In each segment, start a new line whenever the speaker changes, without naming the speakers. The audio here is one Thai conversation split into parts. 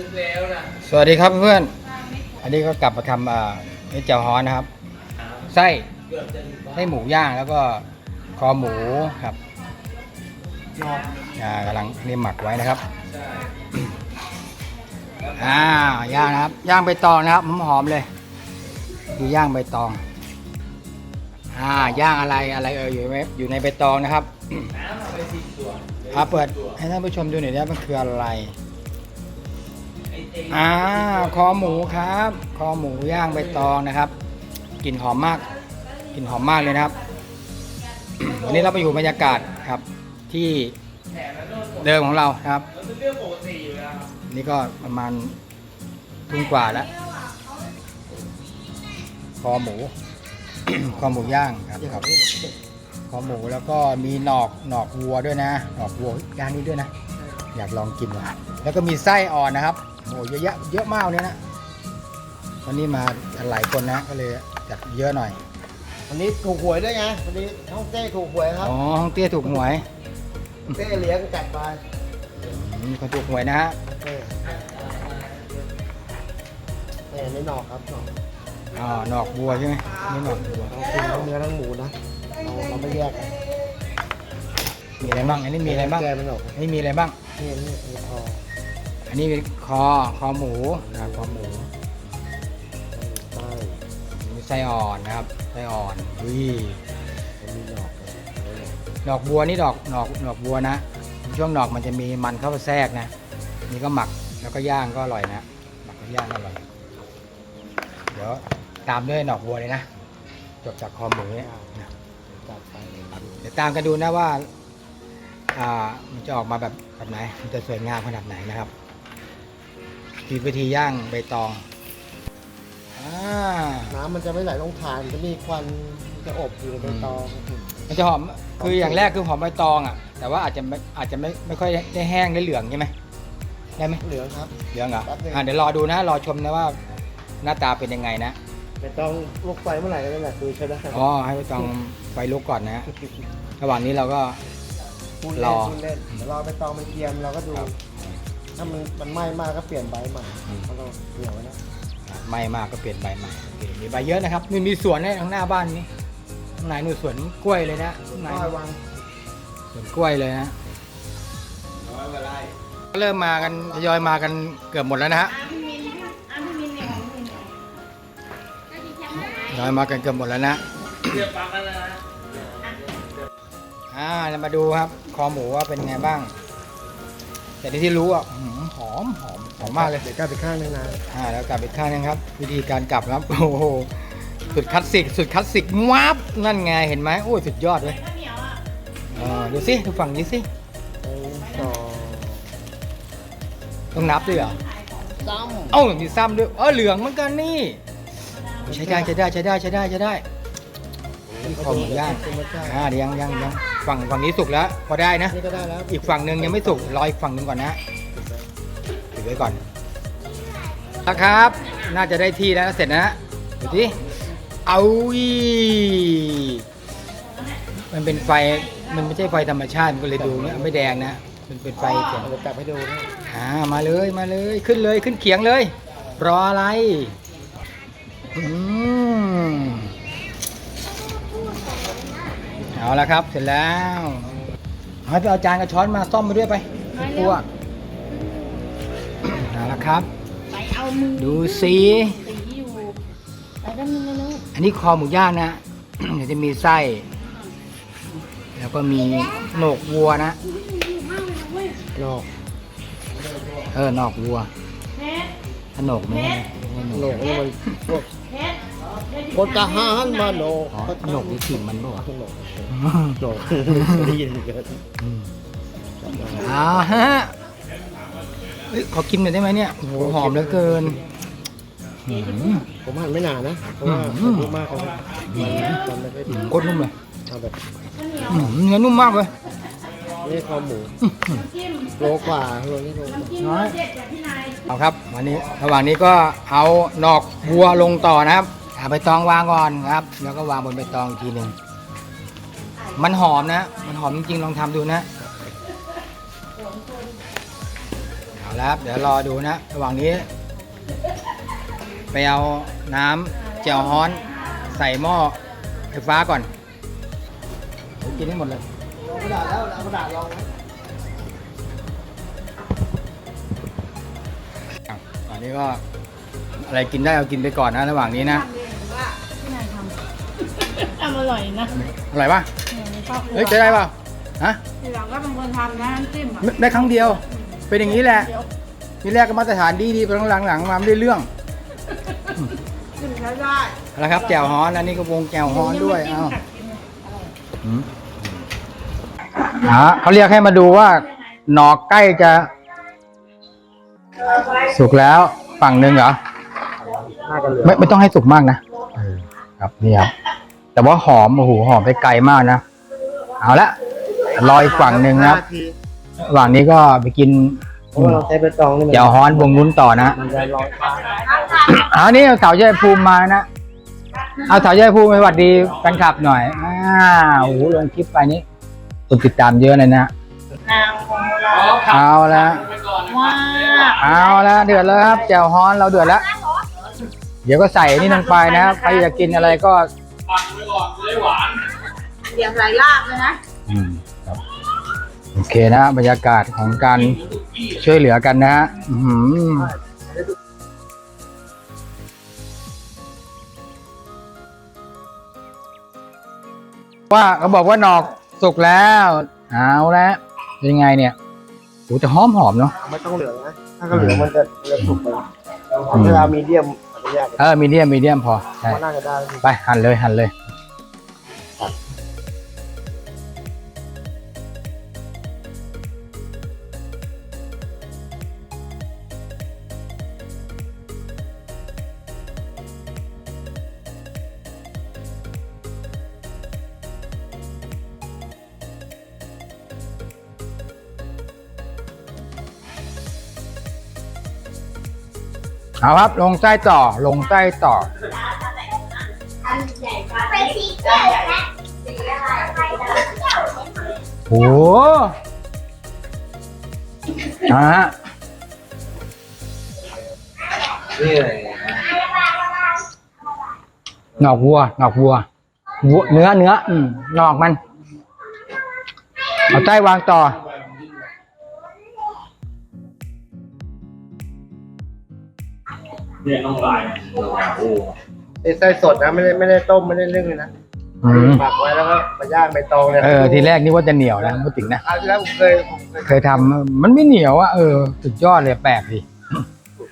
นึกแล้วนะ
สวัสดีครับเพื่อนๆอันนี้ก็กลับมาทำอ่าเนื้อเจียวฮ้อนนะครับ ไส้
เกือบจะถึงบ้าน
ไส้หมูย่างแล้วก็คอหมูครับ
ยอม
อ่ากำลังนี่หมักไว้นะครับ
ใช่
อ่าย่างนะครับ ย่างใบตองนะครับหอมๆเลยดูย่างใบตองอ่าย่างอะไรอะไรเอออยู่ในอยู่ในใบตองนะครับ
น้ำเอาไปสิบตัว
อ่าเปิดให้ท่านผู้ชมดูหน่อยนะมันคืออะไร
ไอ่า
คอหมูครับ คอหมูย่างใบตองนะครับกลิ่นหอมมากกลิ่นหอมมากเลยนะครับ วันนี้เราไปอยู่บรรยากาศครับที่เดิมของเราครับ
มันเป็นเรื่องปกติอยู่แล้วครับ
นี่ก็ประมาณทุ่งกว่าแล้วคอหมูคอหมูย่างครับครับคอหมูแล้วก็มีหนอกหนอกวัวด้วยนะ หนอกวัวย่างนี้ด้วยนะ อยากลองกินว่ะแล้วก็มีไส้อ่อนนะครับ โอ้เยอะแยะเยอะมากเลยนะวันนี้มากันหลายคนนะก็เลยจัดเยอะหน่อย
วันนี้ถูกหวยด้วยไงวันนี้ห้องเต้ถูกหวยครับ
อ๋อห้องเตี้ยถูกหวย
เต้เลี้ยงจัดไป
มีคนถูกหวยนะฮะ
เต้เต้ไม่หนอกครับหนอก
อ๋อหนอกวัวใช่ไหมนี่หนอกวัว
เรากินทั้งเนื้อทั้งหมูนะเราเราไม่แยกกัน
มีอะไรบ้างอันนี้มีอะไรบ้าง
แกมันหนอก
อันนี้มีอะไรบ้าง
นี่นี่มีคอ
อันนี้เป็นคอคอหมูนะคอหมู
ใต้
มีไส้อ่อนนะครับไส้อ่อนอุ้ย
มันมีหนอกเอาไว้หนอก
ดอกบัวนี่ดอกดอกดอกบัวนะ ช่วงดอกมันจะมีมันเข้าไปแทรกนะนี่ก็หมักแล้วก็ย่างก็อร่อยนะหมักแล้วย่างก็อร่อยเดี๋ยวตามด้วยดอกบัวเลยนะจบจากคอหมูเนี่ยนะ
จัดไป
เดี๋ยวตามกันดูนะว่า อ่า มันจะออกมาแบบแบบไหน มันจะสวยงามขนาดไหนนะครับ ทีวิธีย่างใบตองอ่า
น้ำมันจะไม่ไหลลงฐานจะมีควันจะอบอยู่ในใบตอง
มันจะหอมคืออย่างแรกคือหอมใบตองอะ แต่ว่าอาจจะไม่อาจจะไม่ไม่ค่อยได้แห้งได้เหลืองใช่ไหมได้ไหม
เหลืองครับ
เหลืองเหรอ
แป๊บนึง
อ่าเดี๋ยวรอดูนะ รอชมนะว่าหน้าตาเป็นยังไงนะ
ใบตองลุกไฟเมื่อไหร่ก็นั่นแหละคือใช้ได้
อ๋อให้ใบตองไฟลุกก่อนนะ ระหว่างนี้เราก็
พูด
ร
เล่
อ
นพูดเล่นเดี๋ยวรอใบตองมันเกรียมเราก็ดู
ครับ
ถ้ามันมันไหม้มากก็เปลี่ยนใบใหม่
อืม
เพราะเราเกี่ยวไว้แล้ว
ไหม่มากก็เปลี่ยนใบใหม่โอเคมีใบเยอะนะครับนี่มีสวนในข้างหน้าบ้านนี้ข้างในนู่นสวนกล้วยเลยนะข้างใน
ก็วาง
สวนกล้วยเลยนะ
เอาไว้เวลา
เริ่มมากันทยอยมากันเกือบหมดแล้วนะฮะ
อะพี่มินอะพี่มินเนี่ยของพี่มินเนี่ยก็ดีแค่ไหน
ทยอยมากันเกือบหมดแล้วนะ
เรียบปังกันแล้วนะ
อ่าเรามาดูครับ คอหมูว่าเป็นไงบ้าง แต่ที่ที่รู้อะอื้อหือหอมหอมหอมมากเลย
เดี๋ยวกลับไปข้างนึงนะ
อ่าแล้วกลับอีกข้างนึงครับ วิธีการกลับครับ โอ้โหสุดคลาสสิกสุดคลาสสิกวับนั่นไงเห็นไหมโอ้ยสุดยอดเลย
ข้าวเหนียวอะ
อ่าดูสิดูฝั่งนี้สิ
หนึ่งสอง
ต้องนับด้วยเหรอ
ซ้
เอ้ามีซ้ำด้วยเออเหลืองเหมือนกันนี่ใช้ได้ใช้ได้ใช้ได้ใช้ได้ใช้ได้ำคอหมูย่าง
ธรรมชาติ
อ่าเดี๋ยวยังยังยัง ฝั่งฝั่งนี้สุกแล้ว พอได้นะ
นี่ก็ได้แล้ว
อีกฝั่งหนึ่งยังไม่สุกรออีกฝั่งหนึ่งก่อนนะถือไว้ก่อนนะครับ น่าจะได้ที่แล้วเสร็จนะดูที่เอาอีมันเป็นไฟมันไม่ใช่ไฟธรรมชาติมันก็เลยดูเนี่ยไม่แดงนะมันเป็นไฟเขียว
เดี๋ยวกลับให้ดูนะ
อ่ามาเลยมาเลยขึ้นเลยขึ้นเขียงเลย รออะไรอืม เอาละครับ เสร็จแล้วให้ไปเอาจานกับช้อนมาซ่อมมาด้วยไปพวกเอาละครับ
ไปเอามือ
ดูสิ
สีอยู่ไปด้านนึงนะลูก
อันนี้คอหมูย่างนะเดี๋ยวจะมีไส้ แล้วก็มีโหนกวัวนะ
นอก
เออหนอกวัว
เพชร
ขนกไหมไม่
โหน
ใช่
กนี่มันพวก
เพชร
คนทหารมาโหนก
อ๋อขนกหรือขิงมันบ่
โหนกโหนกได้ยินเกิน
อ่าฮะเฮ้ยขอกินหน่อยได้ไหมเนี่ยโอ้โหหอมเหลือเกินอืม
ผมหั่นไม่นานนะเพราะว่า
อืม
รู้มากเลยนะมันไม่ได้
อืมโคตรนุ่มเลย
เอาแบบ
อืมเนื้อนุ่มมากเลย
นี่คอหมู
อื้อหือ
จิ้ม
โลกว่าโลนี่โลกว่า
จิ้ม
น้อย
เด็ดจากพี่นาย
เอาครับวันนี้ระหว่างนี้ก็เอาหนอกวัวลงต่อนะครับ เอาใบตองวางก่อนครับ แล้วก็วางบนใบตองอีกทีหนึ่งมันหอมนะ มันหอมจริงๆลองทำดูนะเอาแล้วครับเดี๋ยวรอดูนะ ระหว่างนี้ ไปเอาน้ำเจลฮ้อนใส่หม้อไฟฟ้าก่อนกินให้หมดเลย
องกระดาษแล้วกระดาษลองนะ
อะตอนนี้ก็อะไรกินได้เอากินไปก่อนนะระหว่างนี้นะำ
อร่อยนะ
อร่อยปะ
ในครอบครัว
เฮ้ยใช้ได้ปะฮะ
ทีหลังก็เป็นคนทำนะน้ำจิ้มอะ
ได้ครั้งเดียว เป็นอย่างนี้แหละ
เดี๋ยว
ทีแรกก็มาตรฐานดีดีๆไปหลังหลังๆมาไม่ได้เรื่อง
กินแล้วได้
เอาละครับแจ่วฮ้อนอันนี้ก็วงแจ่วฮ้อนด้วย
ยัง
เอ้า
ไม่กินอร่อย
อืมอ่าเขาเรียกให้มาดูว่า หนอกใกล้จะ สุกแล้วฝั่งหนึ่งเหรอ
น่าจะเหลือ
ไม่ไม่ต้องให้สุกมากนะเออครับนี่ครับ แต่ว่าหอมโอ้โหหอมไปไกลมากนะ เอาละรออีกฝั่งหนึ่งนะครับ
ห้าที
ระหว่างนี้ก็ไปกิน
เพราะว่าเราใช้ใบตองนี่มัน
เดี๋ยวฮ้อนวงนู้นต่อนะ
มันจะลอยฟ้า
เอานี่เอาเสาวชัยภูมิมานะ เอาเสาวชัยภูมิไปสวัสดีแฟนคลับหน่อยอ้าวโอ้โหลงคลิปไปนี้คนติดตามเยอะเลยนะ
นางของเรา
เอาละ
ไปก่อนนะ
ว้า
เอาละเดือดแล้วครับแจ่วฮ้อนเราเดือดแล้ว เดี๋ยวก็ใส่นี่ลงไปนะครับใครอยากกินอะไรก็
ฟังไปก่อนจะได้หวาน
เตรียมหลายลาบเลยนะ
อืมครับโอเคนะบรรยากาศของการช่วยเหลือกันนะฮะอื้อหือว่าเขาบอกว่าหนอกสุกแล้วเอาแล้วเป็นยังไงเนี่ยโอ้แต่หอมหอมๆเนาะ
ไม่ต้องเหลืองนะ ถ้าก็เหลืองมันจะจะสุกไปเวลามีเดียม อนุญาต
เออมีเดียมมีเดียมพอใช่
ว่าน่าจะได้
ไปหั่นเลยหั่นเลย เอาครับลงไส้ต่อลงไส้ต่อโอ้โหอ่าฮะ
นี่เลย
หนอกวัวหนอกวัววัว เนื้อเนื้ออืมหนอกมัน เอาไส้วางต่อ
เนี่ยต้องลายโอ้
ไอ้ไส้สดนะไม่ได้ไม่ได้ต้มไม่ได้นึ่งเลยนะ
อืม
หมักไว้แล้วก็มาย่างใบตองเนี่ย
เออทีแรกนี่ว่าจะเหนียวนะพูดถึงนะ
คราวที่แล้วผมเคยผมเคย
เคยทำมันไม่เหนียวอะเออสุดยอดเลยแปลกดิ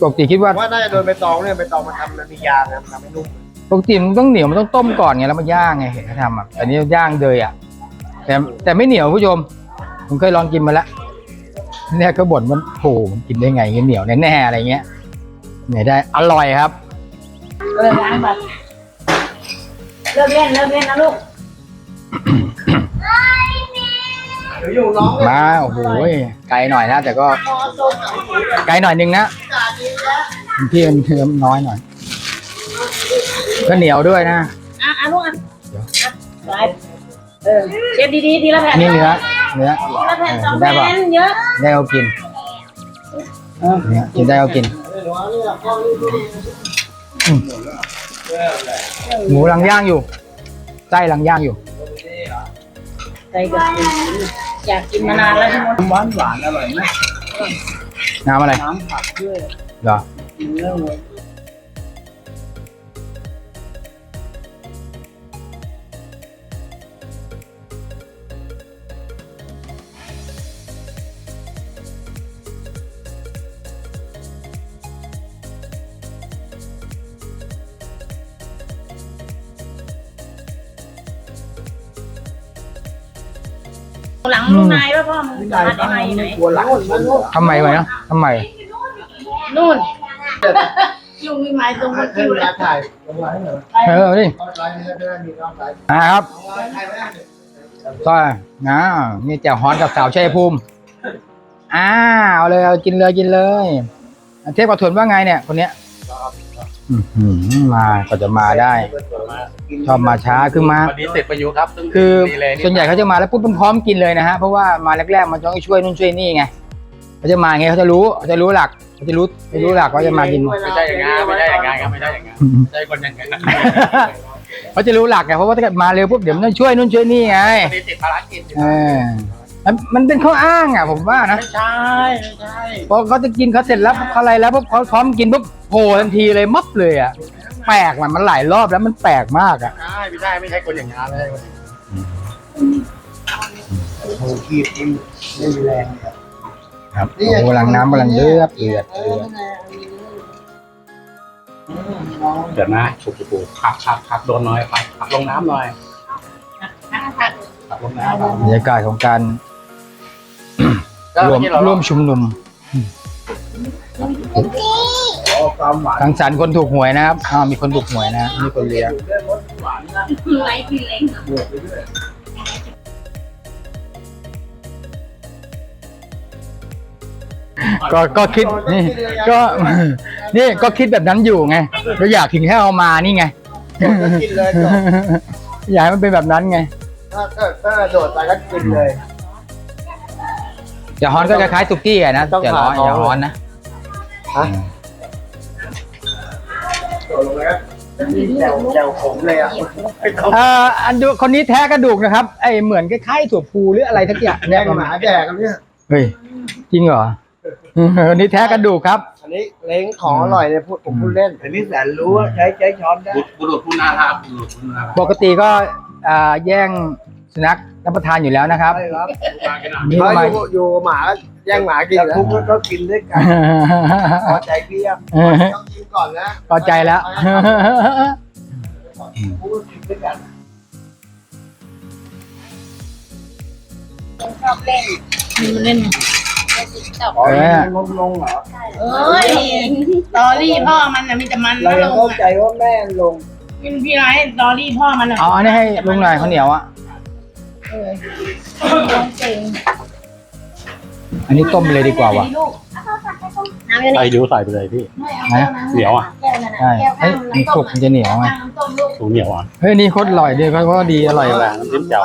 ปกติคิดว่า
ว่าน่าจะโดนใบตองเนี่ยใบตองมันทำมันมียางนะมันทำให้นุ่ม
ปกติมันต้องเหนียวมันต้องต้มก่อนไงแล้วมาย่างไงเห็นเขาทำอะแต่นี่ย่างเลยอะ แต่แต่ไม่เหนียวผู้ชมผมเคยลองกินมาแล้วเนี่ยก็บ่นมันโหมันกินได้ไงเงี้ยเหนียวแน่ๆอะไรเงี้ย เนี่ยได้อร่อยครับ
เออล้างแบบเลิกเล่นเลิกเล่นนะลูก
เดี๋ยวอยู่น้องเนี่ย
มาโอ้โหไกลหน่อยนะแต่ก็ ไกลหน่อยนึงนะที่มันเทือมน้อยหน่อย ก็เหนียวด้วยนะ
อะอะลูกอะอะไปเออเช็ดดีๆทีละแผ่น
นี่เนื้อเนื้อ
ทีละแผ่นสอง
ได้
แผ่
ป่ะ
นเยอะ
ได้เอากินเนี่ยกินได้เอากิน หมูลังย่างอยู่ไส้ลังย่างอยู่
ใจกับอยากกินมานานแล้วที่มด
หวานหวานอร่อยไหม
น้ำอะไร
น้ำผักด้วย
เหรอ
เนื้อ
ว่าพ่อมึงจะมาได้ไงไหน
กลัวหลังมันนุ่ม
ทำไมวะเนาะทำไม
นู่นยุงมีไม้ตรง
ให้
คิว
เว
เล
ลายถ่ายลงไลน์เหรอ
เออดิ
เอาไลน์นี้จะได้มีน้องไลน์
อ่าครับ
เอาไลน์ใครไม่ได้เนี่ย
ก็นะนี่แจ่วฮ้อนกับสาวชัยภูมิอ้าเอาเลยเอากินเลยกินเลย เทพกระถุนว่าไงเนี่ยคนเนี้ย อื้อหือมาก็จะมาได้ ชอบมาช้าคือมา
วันนี้เสร็จประยุกต์ครับซึ่ง
คือ
ดีเลย
ส่วนใหญ่เขาจะมาแล้วปุ๊บมันพร้อมกินเลยนะฮะเพราะว่ามาแรกๆมันต้องช่วยนู่นช่วยนี่ไงเขาจะมาไงเขาจะรู้เขาจะรู้หลักเขาจะรู้เขาจะรู้หลักว่าจะมากิน
ไม่ใช่อย่างงั้นไม่ใช่อย่างงั้นครับไม่ใช่อย่างงั้นไม่ใช่คนอย่างงั้น
เขาจะรู้หลักไงเพราะว่าถ้าเกิดมาเร็วปุ๊บเดี๋ยวมันต้องช่วยนู่นช่วยนี่ไง
นี่ติดภารกิจ
เออ มันมันเป็นข้ออ้างอะผมว่านะ
ไม่ใช่ไม่ใช่
พอเขาจะกินเขาเสร็จแล้วเขาอะไรแล้วปุ๊บเขาพร้อมกินปุ๊บโผล่ทันทีเลยมับเลยอะแปลกมันมันหลายรอบแล้วมันแปลกมากอะ
ใช่ไม่ใช่ไม่ใช่คนอย่างงั้นเลย
โอ้กีบมันไม่มีแรงเลย
ครับโอ้โหกำลังน้ำกำลังเดือดเดือดเดือด
เดี๋ยวนะถูกถูกขับขับขับโดนหน่อยขับขับลงน้ำหน่อยขับลงน้ำ
บรรยากาศของการ
ก็
รวม
ที่เรา
ร่วมชุมนุม
ความหวาน
สังสรรค์คนถูกหวยนะครับอ้าวมีคนถูกหวยนะมีคนเลี้ยง
ไรกินเล้ง
ก็ก็คิดนี่ก็นี่ก็คิดแบบนั้นอยู่ไงก็อยากถึงให้เอามานี่ไง
ก็กินเลยจบ
อยากให้มันเป็นแบบนั้นไง
ถ้าเกิดถ้าโดดไปก็กินเลย
อย่าฮ้อนก็คล้ายๆสุกี้อะนะ
ต้อง
อย่าร้อน
ผ่าท้อง
อย่าฮ้อนนะ
ฮะโดดลงไปก็มีแจวแจวขมเลยอะ
เอ่ออันดูคนนี้แท้กระดูกนะครับไอเหมือนคล้ายๆถั่วพูหรืออะไรทักอย่าง
แด
เนี่ย
งหมาแดกกันเนี่ย
เฮ้ยจริงเหรอคนนี้แท้กระดูกครับ
อันนี้เล้งของอร่อยเลยพูดผมพูดเล่น อันนี้แสนรู้ว่าใช้ใช้ช้อนได้
บุรุษผู้น่ารักบุรุษผู้น่ารัก
ปกติก็อ่าแย่ง สุนัขรับประทานอยู่แล้วนะครับ
ใช่ครับ
มากันหน่อย
นี่
เขา
มา
อยู่อยู่หมาก็แย่งหมากินแล้วก็กินด้วยกันพอใจเพียบต้องกินก่อนนะ
พอใจแล้ว
พูดกินด้วยกัน
ชอบเล่นมันเล่นตอก
อ๋อลงลงเหรอ
เอ้ยตอรี่พ่อมันนะมีแต่มัน
เรา
นะล
ยัง
ง
เข้า
อะ
ใจว่าแม่ลง
เป็นพี่ไรตอรี่พ่อมันอะ
เอาอันนี้ให้ลุงหน่อยข้าวเหนียวอะ
เออเก่ง
อันนี้ต้มไปเลยดีกว่าว่ะ
น้ำยัง
ใส่ดูใส่ไปเลยพี่
ไม่เอา
เหนียวอะ
แก้วนั่นน่ะ
ใช่
แก้ว
เฮ้ยมันสุกมันจะเหนียวไง
น้ำต้มลูก
สูงเหนียวอะ
เฮ้ยนี่โคตรอร่อยดีเขาก็ดีอร่อย
แร
ว่ะ
งน้ำจิ้มแจ่ว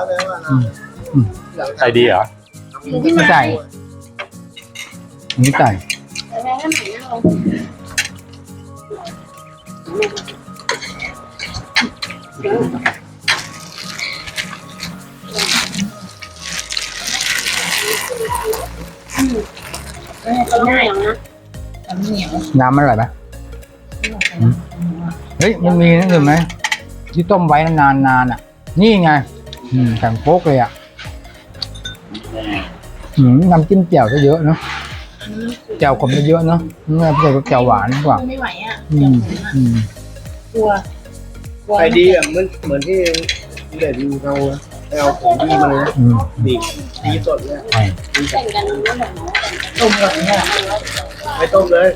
อืม
ใส่ดีเหรอ
ไม่ใส่ไม่ ใส่
แม่ก็ไหนนะลงง่ายนะเหนียว
น้ำมันอร่อยไหมอืมเฮ้ยมันมีนั่นอื่นไหมที่ต้มไว้นานๆอะ นี่ไง อืมแข็งโป๊กเลยอะอืมน้ำจิ้มแจ่วก็เยอะเนาะแจ่วขมก็เยอะเนาะนี่ไงเแจ่วหวานกว่า
ไม่ไหวอะ
อืมอืม
กลัวกลัว
ไปดีอะเหมือนเหมือนที่เด่นเรา ปเอาผมดีมาเลยนะ
อืม
ดีดีสดเนี่ย
ใช่
แข่งกันไม่เหมือน
ต้มแบบนี้ไม่ต้มเลย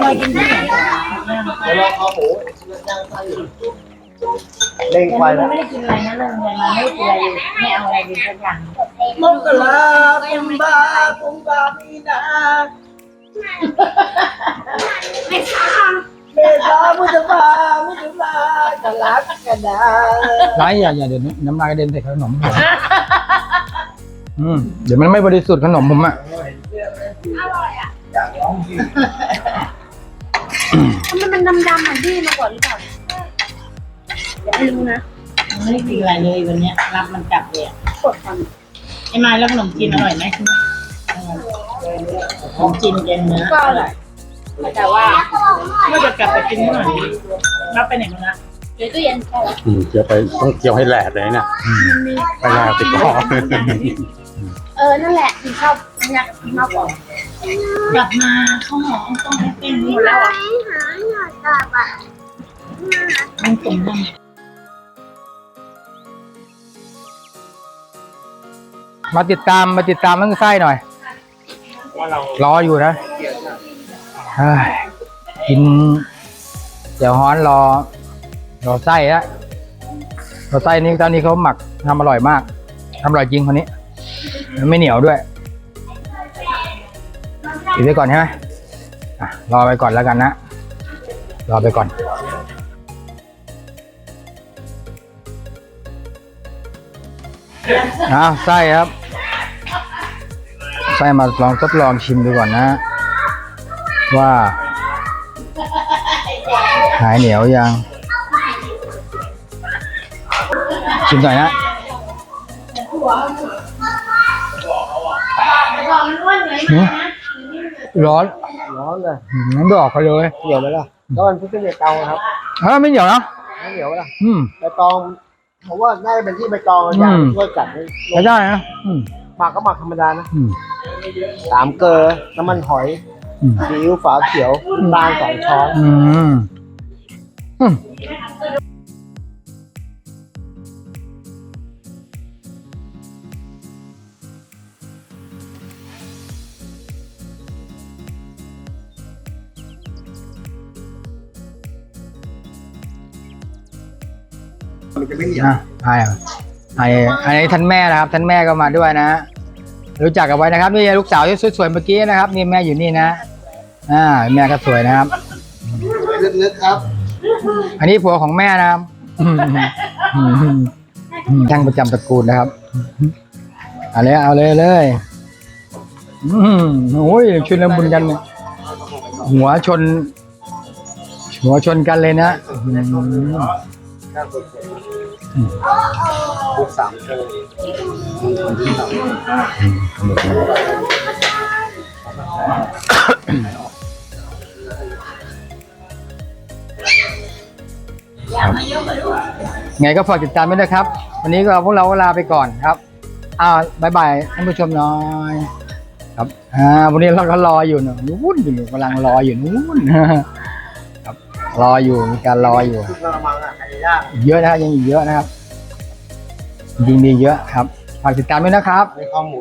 เคยกินที่ไหน
แล้วเราเอาหมูเด้งไปแล้ว
ไม่ได้กินอะไรนะเรื่องเงินมาไม่กินอะไรไม่เอาอะไรดีสักอย่าง
มงกลาปุมบาปุมบามีนา
ไม่ทราบ
เมษาพุทธภาพุทธภาจะรักกันนะ
ร้ายอย่าอย่าเดี๋ยวน้ำลายกระเด็นใส่ขนมผมอืมเดี๋ยวมันไม่บริสุทธิ์ขนมผมอะ
อร่อยอะ
อยากร้องเพลง
มันมันดำๆเหมือนที่มาก่อนหรือเปล่าไม่รู้นะ
ไม่ได้กินอะไรเลยวันเนี้ยรับมันกลับเลยอะ
กดฟัน
ไอ้ไม้แล้วขนมจีนอร่อยไหมเออขนมจีนเย็นเนื้อ
ก็อร่อย แต่ว่า
เมื่อจะกลับไปกินเมื่อไหร่รับไปไหนมาละ
เดี๋ยวตู้เย็นใช่ไหม
อืมเคี่ยวไปต้องเคี่ยวให้แหลกเลยเนี่ยไปแหลกติดคอ
เออ นั่นแหละที่ชอบอยากกินมากกว่าก
ลับมาข้าวหอมต้องให้เป็น
หมดแล้วอะ
มันตุ่มมัน
มาติดตามมาติดตามเรื่องไส้หน่อย รออยู่นะเฮ้ย กิน เดี๋ยวฮ้อนรอรอไส้ละรอไส้นี่ตอนนี้เขาหมักทำอร่อยมากทำอร่อยจริงคนนี้ ไม่เหนียวด้วยปิดไว้ก่อนใช่ไหมรอไปก่อนแล้วกันนะ รอไปก่อนอ้าวไส้ครับ ไส้มาลองทดลองชิมดูก่อนนะ ว่า หายเหนียวยัง ชิมหน่อยนะ
บอกมันอ้วนเหนื่อยมากนะ
ร้อน
ร้อนเลย
อืมงั้นไม่ออกกันเลย
เหนียวไหมล่ะก็มันเพิ่งขึ้นจากเตาครับ
เออไม่เหนียวนะ
ไม่เหนียวไหมล่ะ
อืม
ใบตองผมว่าน่าจะเป็นที่ใบตองอย่าง
อืม
ช่วยกัดให้
ใช้ได้นะอืม
หมักก็หมักธรรมดานะ
อืม
สามเกลือน้ำมันหอย
อืม
ซีอิ๊วฝาเขียวน้ำตาลสองช้อน
อืมอืมอะไอ้ไอ้ไอ้ท่านแม่นะครับ ท่านแม่ก็มาด้วยนะ รู้จักกันไว้นะครับ นี่ลูกสาวที่สวยๆเมื่อกี้นะครับ นี่แม่อยู่นี่นะ อ่าแม่ก็สวยนะครับ
ลึกๆครับ
อันนี้ผัวของแม่นะครับอืมอืมอืมช่างประจำตระกูลนะครับ เอาเลยเอาเลยเอาเลยอืมโอ้ยชุนละมุนกันเนี่ยหัวชน หัวชนกันเลยนะอืม
ลูกสามเกลือ
ไงก็ฝากติดตามด้วยนะครับ วันนี้ก็พวกเราลาไปก่อนครับอ้าบายบายท่านผู้ชมน้อยครับอ่าวันนี้เราก็รออยู่นะนู้นอยู่กำลังรออยู่นู้นครับรออยู่มีการรออยู่ เยอะนะครับยังอีกเยอะนะครับจริงๆมีเยอะครับฝากติดตามด้วยนะครับ
ในข้อมู